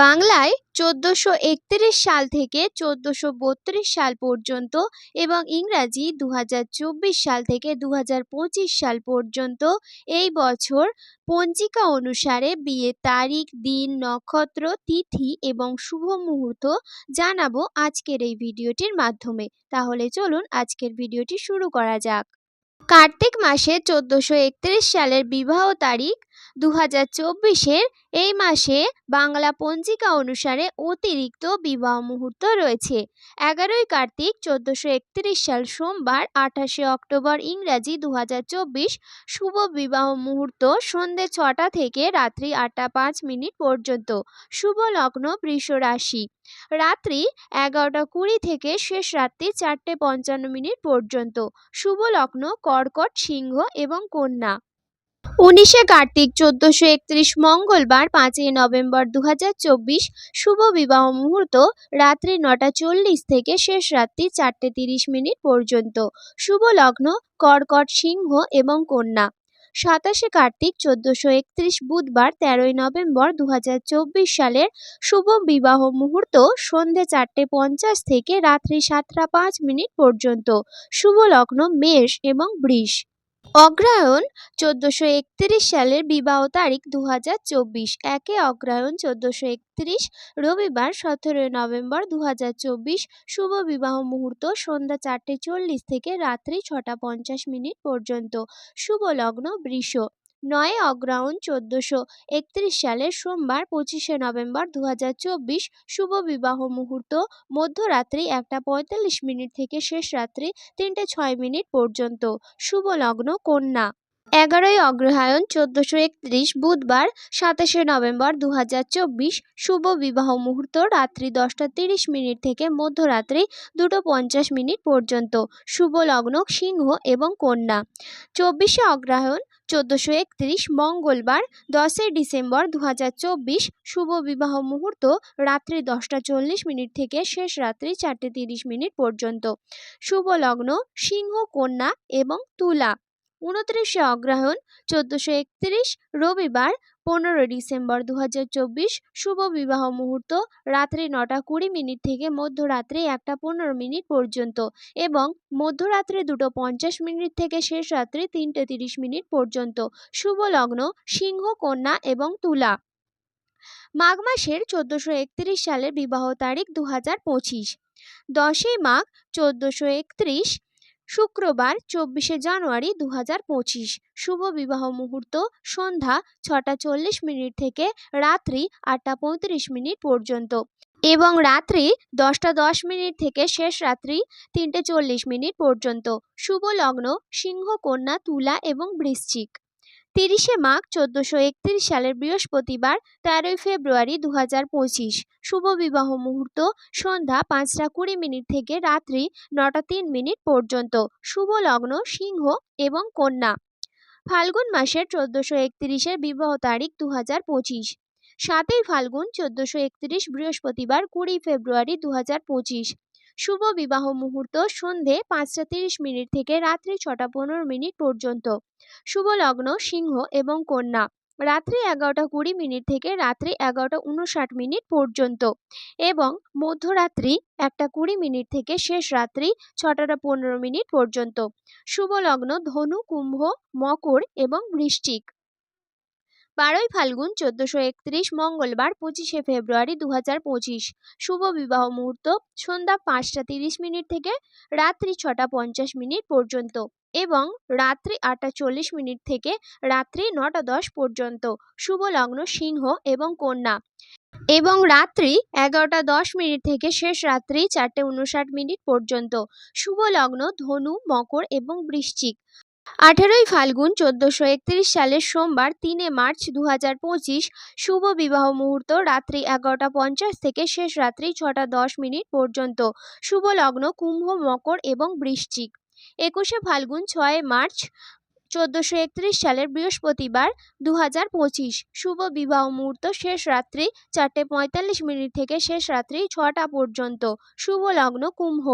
বাংলায় চোদ্দোশো একত্রিশ সাল থেকে চোদ্দোশো বত্রিশ সাল পর্যন্ত এবং ইংরাজি দু হাজার চব্বিশ সাল থেকে দু হাজার পঁচিশ সাল পর্যন্ত এই বছর পঞ্জিকা অনুসারে বিয়ের তারিখ, দিন, নক্ষত্র, তিথি এবং শুভ মুহূর্ত জানাব আজকের এই ভিডিওটির মাধ্যমে। তাহলে চলুন আজকের ভিডিওটি শুরু করা যাক। কার্তিক মাসে চোদ্দোশো সালের বিবাহ তারিখ দু হাজার চব্বিশের এই মাসে বাংলা পঞ্জিকা অনুসারে অতিরিক্ত বিবাহ মুহূর্ত রয়েছে। এগারোই কার্তিক চোদ্দোশো একত্রিশ সাল সোমবার, আঠাশে অক্টোবর ইংরাজি দু হাজার চব্বিশ শুভ বিবাহ মুহূর্ত সন্ধে ছটা থেকে রাত্রি আটটা পাঁচ মিনিট পর্যন্ত। শুভ লগ্ন বৃষ রাশি। রাত্রি এগারোটা কুড়ি থেকে শেষ রাত্রি চারটে পঞ্চান্ন মিনিট পর্যন্ত। শুভ লগ্ন কর্কট সিংহ এবং কন্যা। উনিশে কার্তিক চোদ্দশো একত্রিশ মঙ্গলবার পাঁচই নভেম্বর দু হাজার চব্বিশ শুভ বিবাহ মুহূর্ত রাত্রি নটা চল্লিশ থেকে শেষ রাত্রি চারটে তিরিশ মিনিট পর্যন্ত। শুভ লগ্ন, কর্কট সিংহ এবং কন্যা। সাতাশে কার্তিক চোদ্দশো একত্রিশ বুধবার তেরোই নভেম্বর দু হাজার চব্বিশ সালের শুভ বিবাহ মুহূর্ত সন্ধে চারটে পঞ্চাশ থেকে রাত্রি সাতটা পাঁচ মিনিট পর্যন্ত। শুভ লগ্ন, মেষ এবং বৃষ। অগ্রহায়ণ চোদ্দোশো একত্রিশ সালের বিবাহ তারিখ দু হাজার চব্বিশ। একে অগ্রহায়ণ চোদ্দোশো একত্রিশ, রবিবার সতেরোই নভেম্বর দু হাজার চব্বিশ। শুভ বিবাহ মুহূর্ত সন্ধ্যা চারটে চল্লিশ থেকে রাত্রি ছটা পঞ্চাশ মিনিট পর্যন্ত। শুভ লগ্ন বৃষ। নয় অগ্রহায়ণ চোদ্দোশো একত্রিশ সালের সোমবার পঁচিশে নভেম্বর দু হাজার চব্বিশ শুভ বিবাহ মুহূর্ত। মধ্যরাত্রি একটা পঁয়তাল্লিশ মিনিট থেকে শেষ রাত্রি তিনটে ছয় মিনিট পর্যন্ত। শুভ লগ্ন কন্যা। এগারোই অগ্রহায়ণ চোদ্দোশো একত্রিশ বুধবার সাতাশে নভেম্বর দু হাজার চব্বিশ শুভ বিবাহ মুহূর্ত রাত্রি দশটা তিরিশ মিনিট থেকে মধ্যরাত্রি দুটো পঞ্চাশ মিনিট পর্যন্ত। শুভ লগ্ন সিংহ এবং কন্যা। চব্বিশে অগ্রহায়ণ চোদ্দোশো একত্রিশ মঙ্গলবার দশই ডিসেম্বর দু হাজার চব্বিশ শুভ বিবাহ মুহূর্ত রাত্রি দশটা চল্লিশ মিনিট থেকে শেষ রাত্রি চারটে তিরিশ মিনিট পর্যন্ত। শুভ লগ্ন, সিংহ, কন্যা এবং তুলা। উনত্রিশে অগ্রহায়ণ চোদ্দোশো একত্রিশ, রবিবার পনেরো ডিসেম্বর দু হাজার চব্বিশ, শুভ বিবাহ মুহূর্ত, রাত্রি নটা কুড়ি মিনিট থেকে মধ্যরাত্রি একটা পনেরো মিনিট পর্যন্ত এবং মধ্যরাত্রি দুটো পঞ্চাশ মিনিট থেকে শেষ রাত্রি তিনটে তিরিশ মিনিট পর্যন্ত। শুভ লগ্ন, সিংহ, কন্যা এবং তুলা। মাঘ মাসের চোদ্দোশো একত্রিশ সালের বিবাহ তারিখ দু হাজার পঁচিশ। দশই মাঘ চোদ্দোশো একত্রিশ শুক্রবার, চব্বিশে জানুয়ারি দু হাজার পঁচিশ। শুভ বিবাহ মুহূর্ত, সন্ধ্যা ছটা চল্লিশ মিনিট থেকে রাত্রি আটটা পঁয়ত্রিশ মিনিট পর্যন্ত এবং রাত্রি দশটা দশ মিনিট থেকে শেষ রাত্রি তিনটে চল্লিশ মিনিট পর্যন্ত। শুভ লগ্ন, সিংহ, কন্যা, তুলা এবং বৃশ্চিক। তিরিশে মাঘ চোদ্দশো একত্রিশ সালের বৃহস্পতিবার, তেরোই ফেব্রুয়ারি দু হাজার পঁচিশ। শুভ বিবাহ মুহূর্ত সন্ধ্যা পাঁচটা কুড়ি মিনিট থেকে রাত্রি নটা তিন মিনিট পর্যন্ত। শুভ লগ্ন, সিংহ এবং কন্যা। ফাল্গুন মাসের চোদ্দোশো একত্রিশের বিবাহ তারিখ দু হাজার পঁচিশ। সাতই ফাল্গুন চোদ্দোশো একত্রিশ বৃহস্পতিবার, কুড়ি ফেব্রুয়ারি দু হাজার পঁচিশ। শুভ বিবাহ মুহূর্ত সন্ধে পাঁচটা তিরিশ মিনিট থেকে রাত্রি ছটা পনেরো মিনিট পর্যন্ত। শুভ লগ্ন, সিংহ এবং কন্যা। রাত্রি এগারোটা কুড়ি মিনিট থেকে রাত্রি এগারোটা উনষাট মিনিট পর্যন্ত এবং মধ্যরাত্রি একটা কুড়ি মিনিট থেকে শেষ রাত্রি ছটাটা পনেরো মিনিট পর্যন্ত। শুভ লগ্ন, ধনু, কুম্ভ, মকর এবং বৃশ্চিক। বারোই ফাল্গুন চোদ্দোশো একত্রিশ, মঙ্গলবার পঁচিশে ফেব্রুয়ারি দু হাজার পঁচিশ। শুভ বিবাহ মুহূর্ত সন্ধ্যা পাঁচটা তিরিশ মিনিট থেকে রাত্রি ছটা পঞ্চাশ মিনিট পর্যন্ত এবং রাত্রি আটটা চল্লিশ মিনিট থেকে রাত্রি নটা দশ পর্যন্ত। শুভ লগ্ন সিংহ এবং কন্যা এবং রাত্রি এগারোটা দশ মিনিট থেকে শেষ রাত্রি চারটে উনষাট মিনিট পর্যন্ত। শুভ লগ্ন ধনু, মকর এবং বৃশ্চিক। আঠেরোই ফাল্গুন চোদ্দোশো একত্রিশ সালের সোমবার, তিনে মার্চ দু হাজার পঁচিশ, শুভ বিবাহ মুহূর্ত রাত্রি এগারোটা পঞ্চাশ থেকে শেষ রাত্রি ছটা দশ মিনিট পর্যন্ত। শুভ লগ্ন, কুম্ভ, মকর এবং বৃশ্চিক। একুশে ফাল্গুন, ছয় মার্চ চোদ্দোশো একত্রিশ সালের বৃহস্পতিবার দু হাজার পঁচিশ, শুভ বিবাহ মুহূর্ত শেষ রাত্রি চারটে পঁয়তাল্লিশ মিনিট থেকে শেষ রাত্রি ছটা পর্যন্ত। শুভ লগ্ন, কুম্ভ।